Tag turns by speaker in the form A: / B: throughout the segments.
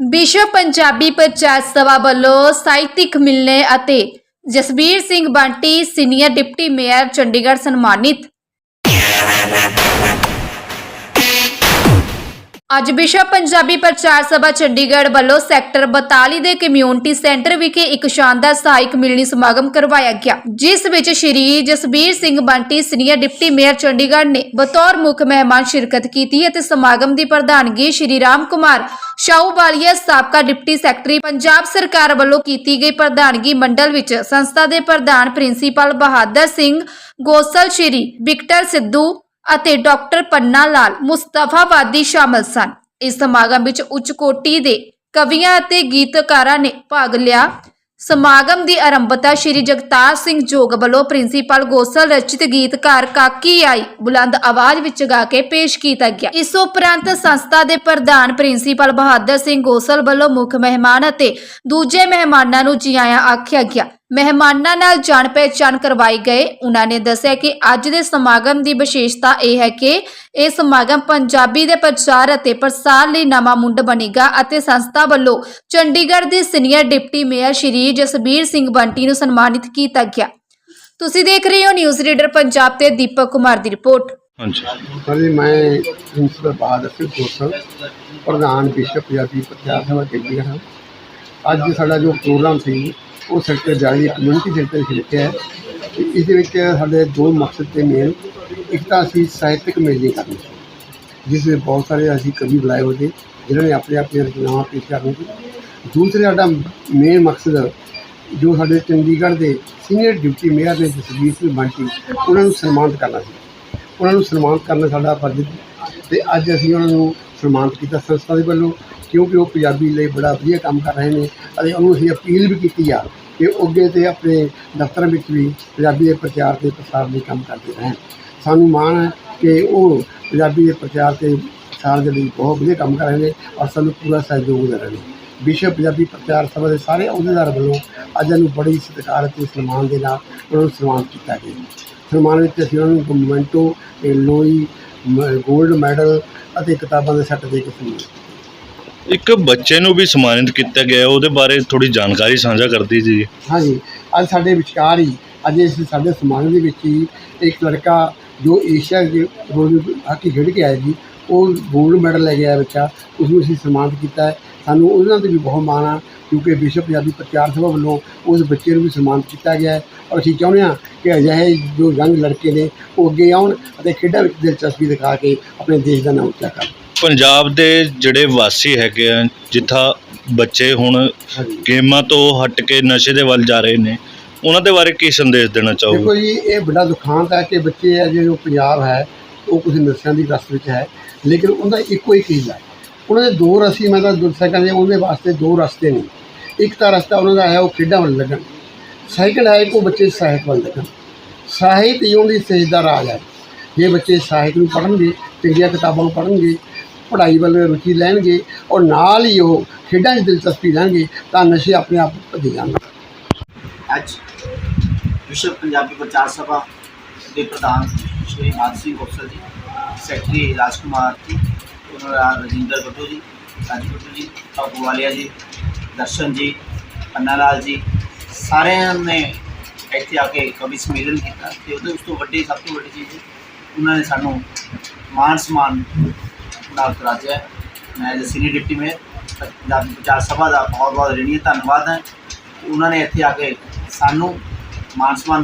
A: ਵਿਸ਼ਵ ਪੰਜਾਬੀ ਪ੍ਰਚਾਰ ਸਭਾ ਵੱਲੋਂ ਸਾਹਿਤਿਕ ਮਿਲਨੇ ਅਤੇ Jasbir Singh Bunty senior deputy mayor Chandigarh ਸਨਮਾਨਿਤ। ਅੱਜ ਵਿਸ਼ਵ ਪੰਜਾਬੀ ਪ੍ਰਚਾਰ ਸਭਾ ਚੰਡੀਗੜ੍ਹ ਵੱਲੋਂ ਸੈਕਟਰ 42 ਦੇ ਕਮਿਊਨਿਟੀ ਸੈਂਟਰ ਵਿਖੇ ਇੱਕ ਸ਼ਾਨਦਾਰ ਸਹਾਇਕ ਮਿਲਣੀ ਸਮਾਗਮ ਕਰਵਾਇਆ ਗਿਆ, ਜਿਸ ਵਿੱਚ Shri Jasbir Singh Bunty, senior deputy mayor Chandigarh ਨੇ ਬਤੌਰ ਮੁੱਖ ਮਹਿਮਾਨ ਸ਼ਿਰਕਤ ਕੀਤੀ ਅਤੇ ਸਮਾਗਮ ਦੀ ਪ੍ਰਧਾਨਗੀ ਸ਼੍ਰੀ ਰਾਮ ਕੁਮਾਰ ਸ਼ਾਹੂਵਾਲੀਆ ਸਾਬਕਾ ਡਿਪਟੀ ਸੈਕਟਰੀ ਪੰਜਾਬ ਸਰਕਾਰ ਵੱਲੋਂ ਕੀਤੀ ਗਈ ਪ੍ਰਧਾਨਗੀ ਮੰਡਲ ਵਿੱਚ ਸੰਸਥਾ ਦੇ ਪ੍ਰਧਾਨ ਪ੍ਰਿੰਸੀਪਲ ਬਹਾਦਰ ਸਿੰਘ, ਗੋਸਲ ਸ਼੍ਰੀ ਵਿਕਟਰ ਸਿੱਧੂ ਅਤੇ ਡਾਕਟਰ ਪੰਨਾ ਲਾਲ ਮੁਸਤਫਾਵਾਦੀ ਸ਼ਾਮਲ ਸਨ। ਇਸ ਸਮਾਗਮ ਵਿੱਚ ਉੱਚ ਕੋਟੀ ਦੇ ਕਵੀਆਂ ਅਤੇ ਗੀਤਕਾਰਾਂ ਨੇ ਭਾਗ ਲਿਆ। ਸਮਾਗਮ ਦੀ ਆਰੰਭਤਾ ਸ਼੍ਰੀ ਜਗਤਾਰ ਸਿੰਘ ਜੋਗ ਵੱਲੋਂ ਪ੍ਰਿੰਸੀਪਲ ਗੋਸਲ ਰਚਿਤ ਗੀਤਕਾਰ ਕਾਕੀ ਆਈ ਬੁਲੰਦ ਆਵਾਜ਼ ਵਿੱਚ ਗਾ ਕੇ ਪੇਸ਼ ਕੀਤਾ ਗਿਆ। ਇਸ ਉਪਰੰਤ ਸੰਸਥਾ ਦੇ ਪ੍ਰਧਾਨ ਪ੍ਰਿੰਸੀਪਲ ਬਹਾਦਰ ਸਿੰਘ ਗੋਸਲ ਵੱਲੋਂ ਮੁੱਖ ਮਹਿਮਾਨ ਅਤੇ ਦੂਜੇ ਮਹਿਮਾਨਾਂ ਨੂੰ ਜੀ ਆਇਆਂ ਆਖਿਆ ਗਿਆ। ਮਹਿਮਾਨਾਂ ਨਾਲ ਜਾਣ ਪਹਿਚਾਣ ਕਰਵਾਈ ਗਏ। ਉਹਨਾਂ ਨੇ ਦੱਸਿਆ ਕਿ ਅੱਜ ਦੇ ਸਮਾਗਮ ਦੀ ਵਿਸ਼ੇਸ਼ਤਾ ਇਹ ਹੈ ਕਿ ਇਹ ਸਮਾਗਮ ਪੰਜਾਬੀ ਦੇ ਪ੍ਰਚਾਰ ਅਤੇ ਪ੍ਰਸਾਰ ਲਈ ਨਵਾਂ ਮੁੰਡ ਬਣੇਗਾ ਅਤੇ ਸੰਸਥਾ ਵੱਲੋਂ ਚੰਡੀਗੜ੍ਹ ਦੇ senior deputy mayor Shri Jasbir Singh Bunty ਨੂੰ ਸਨਮਾਨਿਤ ਕੀਤਾ ਗਿਆ। ਤੁਸੀਂ ਦੇਖ ਰਹੇ ਹੋ ਨਿਊਜ਼ ਰੀਡਰ ਪੰਜਾਬ ਤੇ ਦੀਪਕ ਕੁਮਾਰ ਦੀ ਰਿਪੋਰਟ।
B: ਹਾਂਜੀ।
C: ਹਾਂਜੀ ਮੈਂ ਪ੍ਰਿੰਸੀਪਲ ਬਹਾਦਰ ਸਿੰਘ ਗੋਸਲ ਪ੍ਰਧਾਨ ਵਿਸ਼ਵ ਪੰਜਾਬੀ ਪ੍ਰਚਾਰ ਸਭਾ ਚੰਡੀਗੜ੍ਹ ਹਾਂ। ਅੱਜ ਸਾਡਾ ਜੋ ਪ੍ਰੋਗਰਾਮ ਸੀ ਉਹ ਸੈਕਟਰ ਜਾਰੀ ਕਮਿਊਨਿਟੀ ਸੈਂਟਰ ਵਿੱਚ ਲਿਖਿਆ ਹੈ। ਇਸ ਦੇ ਵਿੱਚ ਸਾਡੇ ਦੋ ਮਕਸਦ ਤੇ ਮੇਨ ਇੱਕ ਤਾਂ ਅਸੀਂ ਸਾਹਿਤਕ ਮੇਲੇ ਕਰਨੀ ਜਿਸ ਵਿੱਚ ਬਹੁਤ ਸਾਰੇ ਅਸੀਂ ਕਵੀ ਬੁਲਾਏ ਹੋਏ ਜਿਨ੍ਹਾਂ ਨੇ ਆਪਣੇ ਆਪਣੇ ਰਚਨਾਵਾਂ ਪੇਸ਼ ਕਰਨੀ ਸੀ। ਦੂਸਰੇ ਸਾਡਾ ਮੇਨ ਮਕਸਦ, ਜੋ ਸਾਡੇ ਚੰਡੀਗੜ੍ਹ ਦੇ ਸੀਨੀਅਰ ਡਿਪਟੀ ਮੇਅਰ ਨੇ ਜਸਵੀਰ ਸਿੰਘ ਬੰਟੀ, ਉਹਨਾਂ ਨੂੰ ਸਨਮਾਨਿਤ ਕਰਨਾ ਸੀ। ਉਹਨਾਂ ਨੂੰ ਸਨਮਾਨਿਤ ਕਰਨਾ ਸਾਡਾ ਫਰਜ਼ ਸੀ ਤੇ ਅੱਜ ਅਸੀਂ ਉਹਨਾਂ ਨੂੰ ਸਨਮਾਨਿਤ ਕੀਤਾ ਸੰਸਥਾ ਦੇ ਵੱਲੋਂ। ਕਿਉਂਕਿ ਉਹ ਪੰਜਾਬੀ ਲਈ ਬੜਾ ਵਧੀਆ ਕੰਮ ਕਰ ਰਹੇ ਨੇ ਅਤੇ ਉਹਨੂੰ ਅਸੀਂ ਅਪੀਲ ਵੀ ਕੀਤੀ ਆ ਕਿ ਉਹ ਅੱਗੇ ਤੇ ਆਪਣੇ ਦਫ਼ਤਰਾਂ ਵਿੱਚ ਵੀ ਪੰਜਾਬੀ ਦੇ ਪ੍ਰਚਾਰ ਤੇ ਪ੍ਰਸਾਰ ਲਈ ਕੰਮ ਕਰਦੇ ਰਹਿਣ। ਸਾਨੂੰ ਮਾਣ ਹੈ ਕਿ ਉਹ ਪੰਜਾਬੀ ਦੇ ਪ੍ਰਚਾਰ ਤੇ ਪ੍ਰਸਾਰ ਦੇ ਲਈ ਬਹੁਤ ਵਧੀਆ ਕੰਮ ਕਰ ਰਹੇ ਨੇ ਔਰ ਸਾਨੂੰ ਪੂਰਾ ਸਹਿਯੋਗ ਦੇ ਰਹੇ ਨੇ। ਵਿਸ਼ਵ ਪੰਜਾਬੀ ਪ੍ਰਚਾਰ ਸਭਾ ਦੇ ਸਾਰੇ ਅਹੁਦੇਦਾਰ ਵੱਲੋਂ ਅੱਜ ਇਹਨੂੰ ਬੜੀ ਸਤਿਕਾਰ ਅਤੇ ਸਨਮਾਨ ਦੇ ਨਾਲ ਉਹਨਾਂ ਨੂੰ ਸਨਮਾਨਿਤ ਕੀਤਾ ਗਿਆ। ਸਨਮਾਨ ਵਿੱਚ ਅਸੀਂ ਉਹਨਾਂ ਨੂੰ ਮੋਮੈਂਟੋ ਲੋਈ ਗੋਲਡ ਮੈਡਲ ਅਤੇ ਕਿਤਾਬਾਂ ਦੇ ਸੈੱਟ ਦੇ ਕੇ ਸਨਮਾਨਿਤ
B: ਇੱਕ ਬੱਚੇ ਨੂੰ ਵੀ ਸਨਮਾਨਿਤ ਕੀਤਾ ਗਿਆ, ਉਹਦੇ ਬਾਰੇ ਥੋੜੀ ਜਾਣਕਾਰੀ ਸਾਂਝਾ ਕਰਦੀ ਜੀ
C: ਹਾਂਜੀ, ਅੱਜ ਸਾਡੇ ਵਿਚਕਾਰ ਹੀ, ਅੱਜ ਇਸ ਸਾਡੇ ਸਮਾਜ ਦੇ ਵਿੱਚ ਹੀ ਇੱਕ ਲੜਕਾ ਜੋ ਏਸ਼ੀਆ ਦੇ ਗੋਲਡ ਹਾਕੀ ਖੇਡ ਕੇ ਆਇਆ ਜੀ, ਉਹ ਗੋਲਡ ਮੈਡਲ ਲੈ ਕੇ ਆਇਆ ਬੱਚਾ ਉਸ ਨੂੰ ਅਸੀਂ ਸਨਮਾਨਿਤ ਕੀਤਾ ਹੈ। ਸਾਨੂੰ ਉਹਨਾਂ ਤੇ ਵੀ ਬਹੁਤ ਮਾਣ ਆ, ਕਿਉਂਕਿ ਵਿਸ਼ਵ ਪੰਜਾਬੀ ਪ੍ਰਚਾਰ ਸਭਾ ਵੱਲੋਂ ਉਸ ਬੱਚੇ ਨੂੰ ਵੀ ਸਨਮਾਨਿਤ ਕੀਤਾ ਗਿਆ ਹੈ। ਔਰ ਅਸੀਂ ਚਾਹੁੰਦੇ ਹਾਂ ਕਿ ਅਜਿਹੇ ਜੋ ਯੰਗ ਲੜਕੇ ਨੇ, ਉਹ ਅੱਗੇ ਆਉਣ ਅਤੇ ਖੇਡਾਂ ਵਿੱਚ ਦਿਲਚਸਪੀ ਦਿਖਾ ਕੇ ਆਪਣੇ ਦੇਸ਼ ਦਾ ਨਾਮ ਉੱਚਾ ਕਰਨ
B: ਪੰਜਾਬ ਦੇ ਜਿਹੜੇ ਵਾਸੀ ਹੈਗੇ ਆ ਜਿੱਥਾ ਬੱਚੇ ਹੁਣ ਗੇਮਾਂ ਤੋਂ ਹਟ ਕੇ ਨਸ਼ੇ ਦੇ ਵੱਲ ਜਾ ਰਹੇ ਨੇ ਉਹਨਾਂ ਦੇ ਬਾਰੇ ਕੀ ਸੰਦੇਸ਼ ਦੇਣਾ ਚਾਹੋਗੇ?
C: ਦੇਖੋ ਜੀ ਇਹ ਬੜਾ ਦੁਖਾਂਤ ਹੈ ਕਿ ਬੱਚੇ ਹੈ ਜੋ ਪੰਜਾਬ ਹੈ ਉਹ ਕੁਝ ਨਸ਼ਿਆਂ ਦੀ ਗ੍ਰਸਤ ਵਿੱਚ ਹੈ ਲੇਕਿਨ ਉਹਦਾ ਇੱਕੋ ਹੀ ਹੀਲਾ ਹੈ। ਉਹਨਾਂ ਦੇ ਦੋ ਰਸਤੇ ਮੈਂ ਤਾਂ ਦੱਸਿਆ ਕਹਿੰਦੇ ਉਹਦੇ ਵਾਸਤੇ ਦੋ ਰਸਤੇ ਨੇ। ਇੱਕ ਤਾਂ ਰਸਤਾ ਉਹਨਾਂ ਦਾ ਹੈ ਉਹ ਖੇਡਾਂ ਵੱਲ ਲੱਗਣ। ਸੈਕਿੰਡ ਹੈ ਕਿ ਉਹ ਬੱਚੇ ਸਾਹਿਤ ਵੱਲ ਲੱਗਣ। ਸਾਹਿਤ ਹੀ ਉਹਦੀ ਸੇਜ ਦਾ ਰਾਜ ਹੈ। ਜੇ ਬੱਚੇ ਸਾਹਿਤ ਨੂੰ ਪੜ੍ਹਨਗੇ ਚੰਗੀਆਂ ਕਿਤਾਬਾਂ ਨੂੰ ਪੜ੍ਹਨਗੇ ਪੜ੍ਹਾਈ ਵੱਲ ਰੁਚੀ ਲੈਣਗੇ ਔਰ ਨਾਲ ਹੀ ਉਹ ਖੇਡਾਂ 'ਚ ਦਿਲਚਸਪੀ ਲੈਣਗੇ ਤਾਂ ਨਸ਼ੇ ਆਪਣੇ ਆਪ ਭੱਜ ਜਾਣਗੇ।
D: ਅੱਜ ਵਿਸ਼ਵ ਪੰਜਾਬੀ ਪ੍ਰਚਾਰ ਸਭਾ ਦੇ ਪ੍ਰਧਾਨ ਸ਼੍ਰੀ ਮਾਨ ਸਿੰਘ ਗੋਸਲ ਜੀ, ਸੈਕਟਰੀ ਰਾਜਕੁਮਾਰ ਜੀ, ਉਹਨਾਂ ਰਜਿੰਦਰ ਬੱਟੂ ਜੀ, ਰਾਜੀ ਬੱਟੂ ਜੀ ਬਾਬੂ ਵਾਲੀਆ ਜੀ, ਦਰਸ਼ਨ ਜੀ, ਪੰਨਾ ਲਾਲ ਜੀ, ਸਾਰਿਆਂ ਨੇ ਇੱਥੇ ਆ ਕੇ ਕਵੀ ਸੰਮੇਲਨ ਕੀਤਾ ਤੇ ਉਹਦੇ ਉਸ ਤੋਂ ਵੱਡੀ, ਸਭ ਤੋਂ ਵੱਡੀ ਚੀਜ਼, ਉਹਨਾਂ ਨੇ ਸਾਨੂੰ ਮਾਨ ਸਨਮਾਨ ਨਾਲ ਕਰਾਚਾ ਮੈਂ as senior deputy mayor, Punjabi Prachar Sabha ਦਾ ਬਹੁਤ ਬਹੁਤ ਰਣੀਏ ਧੰਨਵਾਦ ਹੈ। ਉਹਨਾਂ ਨੇ ਇੱਥੇ ਆ ਕੇ ਸਾਨੂੰ ਮਾਨ ਸਨਮਾਨ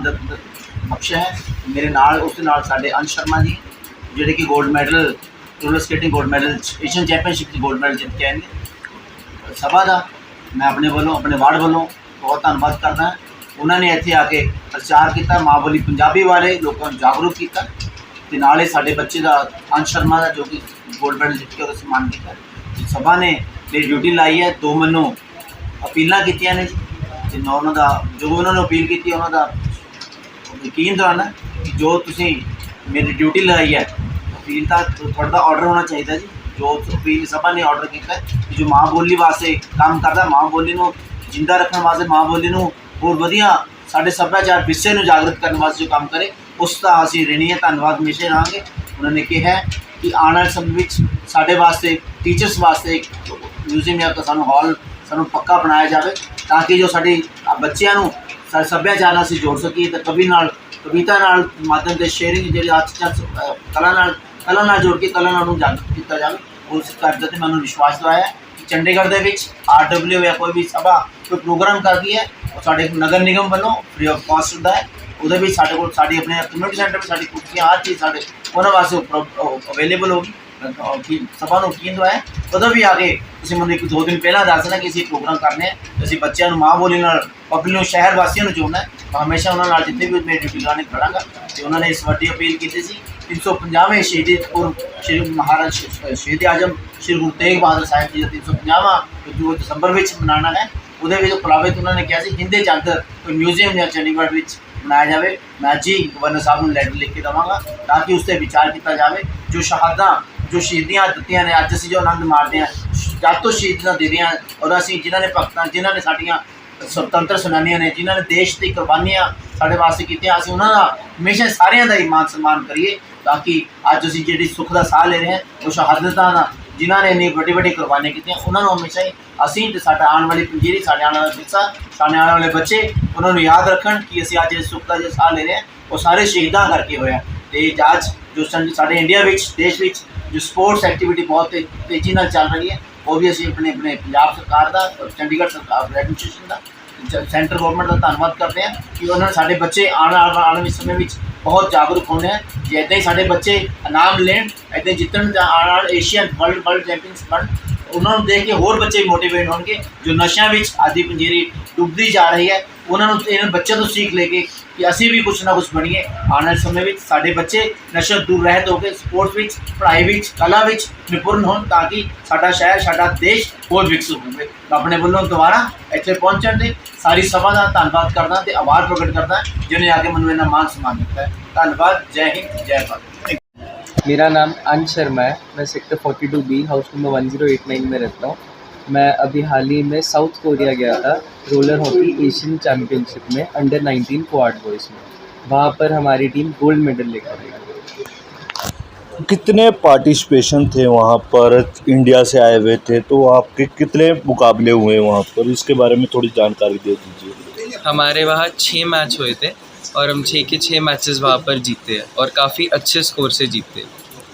D: ਬਖਸ਼ਿਆ ਹੈ। ਮੇਰੇ ਨਾਲ, ਉਸ ਨਾਲ ਸਾਡੇ ਅੰਸ਼ ਸ਼ਰਮਾ ਜੀ, ਜਿਹੜੇ ਕਿ 골ਡ ਮੈਡਲ ਰੋਲਰ ਸਕੇਟਿੰਗ 골ਡ ਮੈਡਲ ਏਸ਼ੀਅਨ ਚੈਂਪੀਅਨਸ਼ਿਪ ਦੀ 골ਡ ਮੈਡਲ ਜਿੱਤ ਕੇ ਆਏ ਨੇ। ਸਭਾ ਦਾ, ਮੈਂ ਆਪਣੇ ਵੱਲੋਂ, ਆਪਣੇ ਵਾਰਡ ਵੱਲੋਂ ਬਹੁਤ ਧੰਨਵਾਦ ਕਰਦਾ ਉਹਨਾਂ ਨੇ ਇੱਥੇ ਆ ਕੇ ਪ੍ਰਚਾਰ ਕੀਤਾ, ਮਾਂ ਬੋਲੀ ਪੰਜਾਬੀ ਬਾਰੇ ਲੋਕਾਂ ਨੂੰ ਜਾਗਰੂਕ ਕੀਤਾ। ਤੇ ਹੀ ਸਾਡੇ ਬੱਚੇ ਦਾ ਅੰਸ਼ ਸ਼ਰਮਾ ਦਾ ਜੋ ਕਿ ਗੋਲਡ ਮੈਡਲ ਜਿੱਤ ਕੇ ਉਹਦਾ ਸਨਮਾਨ ਕੀਤਾ ਤੇ ਸਭਾ ਨੇ ਮੇਰੀ ਡਿਊਟੀ ਲਾਈ ਹੈ, ਦੋ ਮੈਨੂੰ ਅਪੀਲਾਂ ਕੀਤੀਆਂ ਨੇ ਜੀ। ਤੇ ਮੈਂ ਉਹਨਾਂ ਦਾ, ਜੋ ਉਹਨਾਂ ਨੂੰ ਅਪੀਲ ਕੀਤੀ, ਉਹਨਾਂ ਦਾ ਯਕੀਨ ਦਵਾਨਾ ਕਿ ਜੋ ਤੁਸੀਂ ਮੇਰੀ ਡਿਊਟੀ ਲਾਈ ਹੈ, ਅਪੀਲ ਤਾਂ ਤੁਹਾਡਾ ਦਾ ਆਰਡਰ ਹੋਣਾ ਚਾਹੀਦਾ ਜੀ। ਜੋ ਅਪੀਲ ਸਭਾ ਨੇ ਆਰਡਰ ਕੀਤਾ ਕਿ ਜੋ ਮਾਂ ਬੋਲੀ ਵਾਸਤੇ ਕੰਮ ਕਰਦਾ, ਮਾਂ ਬੋਲੀ ਨੂੰ ਜਿੰਦਾ ਰੱਖਣ ਵਾਸਤੇ, ਮਾਂ ਬੋਲੀ ਨੂੰ ਹੋਰ ਵਧੀਆ ਸਾਡੇ ਸੱਭਿਆਚਾਰ ਵਿਰਸੇ ਨੂੰ ਜਾਗਰਤ ਕਰਨ ਵਾਸਤੇ ਜੋ ਕੰਮ ਕਰੇ ਉਸ ਦਾ ਅਸੀਂ ਰਿਣੀ ਹੈ ਧੰਨਵਾਦ ਹਮੇਸ਼ਾ ਰਹਾਂਗੇ। ਉਹਨਾਂ ਨੇ ਕਿਹਾ ਕਿ ਆਉਣ ਵਾਲੇ ਸਮੇਂ ਵਿੱਚ ਸਾਡੇ ਵਾਸਤੇ ਟੀਚਰਸ ਵਾਸਤੇ ਇੱਕ ਮਿਊਜ਼ੀਅਮ ਜਾਂ ਤਾਂ ਸਾਨੂੰ ਹਾਲ ਸਾਨੂੰ ਪੱਕਾ ਬਣਾਇਆ ਜਾਵੇ ਤਾਂ ਕਿ ਜੋ ਸਾਡੀ ਬੱਚਿਆਂ ਨੂੰ ਸਾਡੇ ਸੱਭਿਆਚਾਰ ਨਾਲ ਅਸੀਂ ਜੋੜ ਸਕੀਏ ਤੇ ਕਵੀ ਨਾਲ, ਕਵਿਤਾ ਨਾਲ ਮਾਧਿਅਮ ਦੇ ਸ਼ੇਅਰਿੰਗ ਜਿਹੜੀ ਅੱਜ ਚੱਲ ਕਲਾ ਨਾਲ ਕਲਾ ਨਾਲ ਜੋੜ ਕੇ ਕਲਾ ਨਾਲ ਨੂੰ ਜਾਗਰੂਕ ਕੀਤਾ ਜਾਵੇ। ਉਸ ਕਰਦਾ ਤੇ ਮੈਨੂੰ ਵਿਸ਼ਵਾਸ ਦਵਾਇਆ ਕਿ ਚੰਡੀਗੜ੍ਹ ਦੇ ਵਿੱਚ ਆਰਡਬਲਯੂ ਜਾਂ ਕੋਈ ਵੀ ਸਭਾ ਕੋਈ ਪ੍ਰੋਗਰਾਮ ਕਰਦੀ ਹੈ ਸਾਡੇ ਨਗਰ ਨਿਗਮ ਵੱਲੋਂ ਫ੍ਰੀ ਆਫ ਕਾਸਟ ਹੁੰਦਾ ਹੈ। ਉਹਦੇ ਵਿੱਚ ਸਾਡੇ ਕੋਲ, ਸਾਡੀ ਆਪਣੇ ਕਮਿਊਨਿਟੀ ਸੈਂਟਰ ਵਿੱਚ ਸਾਡੀ ਕੁਰਸੀਆਂ ਹਰ ਚੀਜ਼ ਸਾਡੇ, ਉਹਨਾਂ ਵਾਸਤੇ ਅਵੇਲੇਬਲ ਹੋਗੀ ਅਹ ਕਿ, ਸਭਾ ਨੂੰ ਕੀ ਹੁੰਦਾ ਹੈ ਉਦੋਂ ਵੀ ਆ ਕੇ ਤੁਸੀਂ ਮੈਨੂੰ ਇੱਕ ਦੋ ਦਿਨ ਪਹਿਲਾਂ ਦੱਸ ਦੇਣਾ ਕਿ ਅਸੀਂ ਪ੍ਰੋਗਰਾਮ ਕਰਨੇ ਹੈ ਅਸੀਂ ਬੱਚਿਆਂ ਨੂੰ ਮਾਂ ਬੋਲੀ ਨਾਲ ਪਬਲਿਕ ਨੂੰ, ਸ਼ਹਿਰ ਵਾਸੀਆਂ ਨੂੰ ਜੋੜਨਾ ਹੈ। ਮੈਂ ਹਮੇਸ਼ਾ ਉਹਨਾਂ ਨਾਲ ਜਿੱਥੇ ਵੀ ਮੇਰੀ ਡਿਊਟੀ ਲਾਣੇ ਖੜਾਂਗਾ, ਤੇ ਉਹਨਾਂ ਨੇ ਇਸ ਵੱਡੀ ਅਪੀਲ ਕੀਤੀ ਸੀ। 350ਵੇਂ ਸ਼ਹੀਦੀ ਔਰ ਸ਼੍ਰੀ ਮਹਾਰਾਜ ਸ਼- ਸ਼ਹੀਦ ਆਜਮ, ਸ਼੍ਰੀ ਗੁਰੂ ਤੇਗ ਬਹਾਦਰ ਸਾਹਿਬ ਜੀ ਦਾ 350ਵਾਂ ਜੋ ਦਸੰਬਰ ਵਿੱਚ ਮਨਾਉਣਾ ਹੈ। ਉਹਦੇ ਵਿੱਚ ਪ੍ਰਭਾਵਿਤ ਉਹਨਾਂ ਨੇ ਕਿਹਾ ਸੀ, ਹਿੰਦੇ ਚੰਦ ਕੋਈ ਮਿਊਜ਼ੀਅਮ ਜਾਂ ਚੰਡੀਗੜ੍ਹ ਵਿੱਚ ਬਣਾਇਆ ਜਾਵੇ। ਮੈਂ ਜੀ ਗਵਰਨਰ ਸਾਹਿਬ ਨੂੰ ਲੈਟਰ ਲਿਖ ਕੇ ਦੇਵਾਂਗਾ ਤਾਂ ਕਿ ਉਸ ਤੇ ਵਿਚਾਰ ਕੀਤਾ ਜਾਵੇ। ਜੋ ਸ਼ਹਾਦਾਂ ਜੋ ਸ਼ਹੀਦੀਆਂ ਦਿੱਤੀਆਂ ਨੇ, ਅੱਜ ਅਸੀਂ ਜੋ ਆਨੰਦ ਮਾਰਦੇ ਹਾਂ, ਜਦ ਤੋਂ ਸ਼ਹੀਦਾਂ ਦੇ ਰਹੀਆਂ ਔਰ ਅਸੀਂ ਜਿਨ੍ਹਾਂ ਨੇ ਭਗਤਾਂ, ਜਿਨ੍ਹਾਂ ਨੇ ਸਾਡੀਆਂ ਸੁਤੰਤਰ ਸੈਨਾਨੀਆਂ ਨੇ, ਜਿਨ੍ਹਾਂ ਨੇ ਦੇਸ਼ ਦੀ ਕੁਰਬਾਨੀਆਂ ਸਾਡੇ ਵਾਸਤੇ ਕੀਤੀਆਂ, ਅਸੀਂ ਉਹਨਾਂ ਦਾ ਹਮੇਸ਼ਾ ਸਾਰਿਆਂ ਦਾ ਹੀ ਮਾਨ ਸਨਮਾਨ ਕਰੀਏ ਤਾਂ ਕਿ ਅੱਜ ਅਸੀਂ ਜਿਹੜੀ ਸੁੱਖ ਦਾ ਸਾਹ ਲੈ ਰਹੇ ਹਾਂ, ਉਹ ਸ਼ਹਾਦਤਾਂ ਦਾ ਜਿਨ੍ਹਾਂ ਨੇ ਇੰਨੀ ਵੱਡੀ ਵੱਡੀ ਕੁਰਬਾਨੀਆਂ ਕੀਤੀਆਂ, ਉਹਨਾਂ ਨੂੰ ਹਮੇਸ਼ਾ ਹੀ ਅਸੀਂ ਤੇ ਸਾਡਾ ਆਉਣ ਵਾਲੀ ਪੰਜੀਰੀ ਸਾਡੇ ਆਉਣ ਵਾਲਾ ਵਿਰਸਾ, ਸਾਡੇ ਆਉਣ ਵਾਲੇ ਬੱਚੇ, ਉਹਨਾਂ ਨੂੰ ਯਾਦ ਰੱਖਣ ਕਿ ਅਸੀਂ ਅੱਜ ਇਸ ਸੁੱਖ ਦਾ ਜੋ ਸਾਹ ਲੈ ਰਹੇ ਹਾਂ, ਉਹ ਸਾਰੇ ਸ਼ਹੀਦਾਂ ਕਰਕੇ ਹੋਇਆ। ਤੇ ਅੱਜ ਜੋ ਸਾਡੇ ਇੰਡੀਆ ਵਿੱਚ, ਦੇਸ਼ ਵਿੱਚ ਜੋ ਸਪੋਰਟਸ ਐਕਟੀਵਿਟੀ ਬਹੁਤ ਤੇਜ਼ੀ ਨਾਲ ਚੱਲ ਰਹੀ ਹੈ, ਉਹ ਵੀ ਅਸੀਂ ਆਪਣੇ ਆਪਣੇ ਪੰਜਾਬ ਸਰਕਾਰ ਦਾ ਔਰ ਚੰਡੀਗੜ੍ਹ ਸਰਕਾਰ ਐਡਮਿਨਿਸਟ੍ਰੇਸ਼ਨ ਦਾ ਸੈਂਟਰ ਗਵਰਨਮੈਂਟ ਦਾ ਧੰਨਵਾਦ ਕਰਦੇ ਹਾਂ ਕਿ ਉਹਨਾਂ ਨੇ ਸਾਡੇ ਬੱਚੇ ਆਉਣ ਆਉਣ ਆਉਣ ਵਾਲੇ ਸਮੇਂ ਵਿੱਚ ਬਹੁਤ ਜਾਗਰੂਕ ਹੋਣੇ ਹੈ ਜੇ ਇੱਦਾਂ ਹੀ ਸਾਡੇ ਬੱਚੇ ਇਨਾਮ ਲੈਣ ਇੱਦਾਂ ਹੀ ਜਿੱਤਣ ਜਾਂ ਆਉਣ ਵਾਲੇ ਏਸ਼ੀਅਨ ਵਰਲਡ ਵਰਲਡ ਚੈਂਪੀਅਨਸ ਬਣ, ਉਹਨਾਂ ਨੂੰ ਦੇਖ ਕੇ ਹੋਰ ਬੱਚੇ ਮੋਟੀਵੇਟ ਹੋਣਗੇ, ਜੋ ਨਸ਼ਿਆਂ ਵਿੱਚ ਆਦੀ ਪੰਜੀਰੀ ਡੁੱਬਦੀ ਜਾ ਰਹੀ ਹੈ, ਉਹਨਾਂ ਨੂੰ, ਇਹਨਾਂ ਬੱਚਿਆਂ ਤੋਂ ਸੀਖ ਲੈ ਕੇ ਕਿ ਅਸੀਂ ਵੀ ਕੁਝ ਨਾ ਕੁਝ ਬਣੀਏ ਆਉਣ ਵਾਲੇ ਸਮੇਂ ਵਿੱਚ ਸਾਡੇ ਬੱਚੇ ਨਸ਼ਾ ਦੂਰ ਰਹਿਤ ਹੋ ਕੇ ਸਪੋਰਟਸ ਵਿੱਚ ਪੜ੍ਹਾਈ ਵਿੱਚ ਕਲਾ ਵਿੱਚ ਨਿਪੁੰਨ ਹੋਣ ਤਾਂ ਕਿ ਸਾਡਾ ਸ਼ਹਿਰ ਸਾਡਾ ਦੇਸ਼ ਹੋਰ ਵਿਕਸਿਤ ਹੋਵੇ ਮੈਂ ਆਪਣੇ ਵੱਲੋਂ ਦੁਬਾਰਾ ਇੱਥੇ ਪਹੁੰਚਣ ਦੇ ਸਾਰੀ ਸਭਾ ਦਾ ਧੰਨਵਾਦ ਕਰਦਾ ਤੇ ਆਭਾਰ ਪ੍ਰਗਟ ਕਰਦਾ ਜਿਹਨੇ ਆ ਕੇ ਮੈਨੂੰ ਇਹਨਾਂ ਮਾਨ ਸਨਮਾਨ ਦਿੱਤਾ ਹੈ ਧੰਨਵਾਦ ਜੈ ਹਿੰਦ ਜੈ ਭਾਰਤ
E: मेरा नाम अंश शर्मा है मैं सेक्टर 42 बी हाउस नंबर 1089 में रहता हूँ मैं अभी हाल ही में साउथ कोरिया गया था रोलर हॉकी एशियन चैम्पियनशिप में अंडर 19 क्वाड बॉयज़ में। वहाँ पर हमारी टीम गोल्ड मेडल लेकर आई।
B: कितने पार्टिसिपेशन थे वहाँ पर? इंडिया से आए हुए थे तो आपके कितने मुकाबले हुए वहाँ पर? इसके बारे में थोड़ी जानकारी दे दीजिए।
E: हमारे वहाँ छः मैच हुए थे और हम छः के छः मैचेस वहाँ पर जीते हैं और काफ़ी अच्छे स्कोर से जीते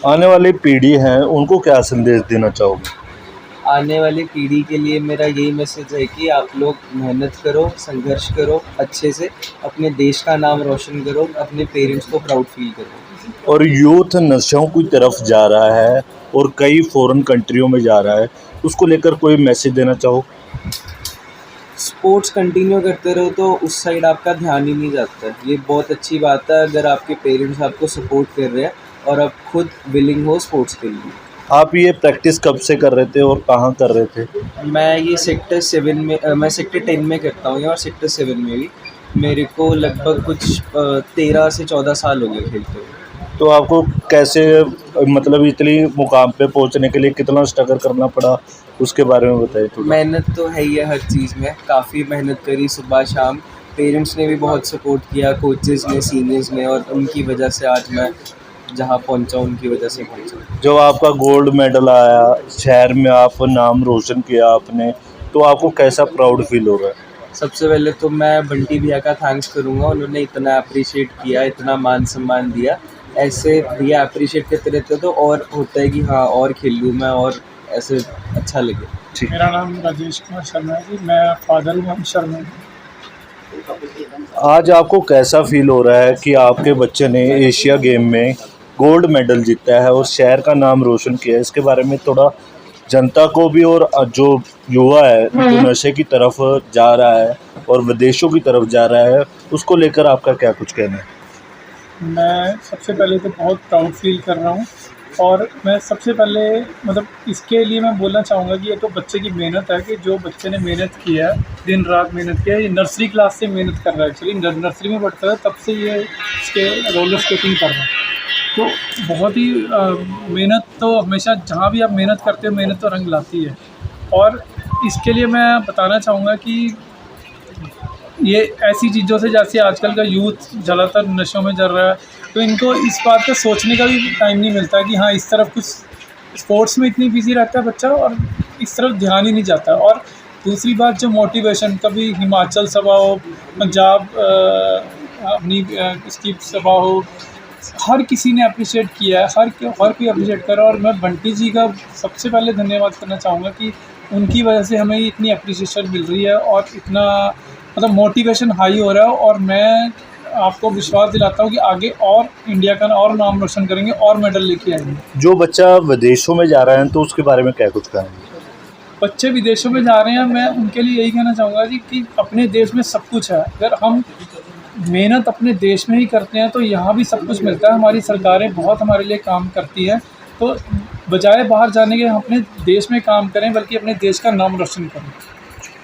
B: आने वाली पीढ़ी हैं उनको क्या संदेश देना चाहोगे?
E: आने वाली पीढ़ी के लिए मेरा यही मैसेज है कि आप लोग मेहनत करो संघर्ष करो अच्छे से अपने देश का नाम रोशन करो अपने पेरेंट्स को प्राउड फील करो।
B: और यूथ नशों की तरफ़ जा रहा है और कई फॉरेन कंट्रियों में जा रहा है उसको लेकर कोई मैसेज देना चाहो?
E: स्पोर्ट्स कंटिन्यू करते रहो तो उस साइड आपका ध्यान ही नहीं जाता। ये बहुत अच्छी बात है अगर आपके पेरेंट्स आपको सपोर्ट कर रहे हैं और आप खुद विलिंग हो स्पोर्ट्स के लिए।
B: आप ये प्रैक्टिस कब से कर रहे थे और कहाँ कर रहे थे?
E: मैं ये सेक्टर सेवन में अ, मैं सेक्टर टेन में करता हूँ और सेक्टर सेवन में भी। मेरे को लगभग कुछ तेरह से चौदह साल हो गए खेलते हुए
B: तो आपको कैसे मतलब इतनी मुकाम पे पहुँचने के लिए कितना स्ट्रगल करना पड़ा उसके बारे में बताइए थोड़ा।
E: मेहनत तो है ही है हर चीज़ में। काफ़ी मेहनत करी सुबह शाम। पेरेंट्स ने भी बहुत सपोर्ट किया कोचेज़ ने सीनियर्स ने और उनकी वजह से आज मैं जहाँ पहुँचा उनकी वजह से पहुँचा।
B: जब आपका गोल्ड मेडल आया शहर में आप नाम रोशन किया आपने तो आपको कैसा प्राउड फील हो रहा है?
E: सबसे पहले तो मैं बंटी भैया का थैंक्स करूँगा। उन्होंने इतना अप्रिशिएट किया इतना मान सम्मान दिया। ऐसे भैया अप्रिशिएट करते रहते तो और होता है कि हाँ और खेल लूँ मैं और ऐसे अच्छा लगे।
F: मेरा नाम राजेश कुमार शर्मा है जी। मैं फादर हूँ। शर्मा
B: आज आपको कैसा फील हो रहा है कि आपके बच्चे ने एशिया गेम में गोल्ड मेडल जीता है और शहर का नाम रोशन किया है। इसके बारे में थोड़ा जनता को भी और जो युवा है जो नशे की तरफ़ जा रहा है और विदेशों की तरफ़ जा रहा है उसको लेकर आपका क्या कुछ कहना है?
F: मैं सबसे पहले तो बहुत प्राउड फील कर रहा हूँ और मैं सबसे पहले मतलब इसके लिए मैं बोलना चाहूँगा कि ये तो बच्चे की मेहनत है कि जो बच्चे ने मेहनत किया है दिन रात मेहनत किया है ये नर्सरी क्लास से मेहनत कर रहा है एक्चुअली नर्सरी में पढ़ता है तब से ये इसके रोलर स्केटिंग कर रहा है। तो बहुत ही मेहनत तो हमेशा जहाँ भी आप मेहनत करते हो, मेहनत तो रंग लाती है। और इसके लिए मैं बताना चाहूँगा कि ये ऐसी चीज़ों से जैसे आजकल का यूथ ज़्यादातर नशों में चल रहा है तो इनको इस बात का सोचने का भी टाइम नहीं मिलता कि हाँ इस तरफ़ कुछ स्पोर्ट्स में इतनी बिज़ी रहता है बच्चा और इस तरफ़ ध्यान ही नहीं जाता। और दूसरी बात, जो मोटिवेशन, कभी हिमाचल सभा हो, पंजाब अपनी इसकी सभा हो हर किसी ने अप्रिशिएट किया है हर हर कोई अप्रिशिएट कर और मैं बंटी जी का सबसे पहले धन्यवाद करना चाहूँगा कि उनकी वजह से हमें इतनी अप्रिसिएशन मिल रही है और इतना मतलब मोटिवेशन हाई हो रहा है और मैं आपको विश्वास दिलाता हूँ कि आगे और इंडिया का और नाम रोशन करेंगे और मेडल लेके आएँगे।
B: जो बच्चा विदेशों में जा रहा है तो उसके बारे में क्या कुछ कहेंगे?
F: बच्चे विदेशों में जा रहे हैं मैं उनके लिए यही कहना चाहूँगा जी कि अपने देश में सब कुछ है। अगर हम मेहनत अपने देश में ही करते हैं तो यहाँ भी सब कुछ मिलता है। हमारी सरकारें बहुत हमारे लिए काम करती हैं। तो बजाय बाहर जाने के हम अपने देश में काम करें, बल्कि अपने देश का नाम रोशन करें।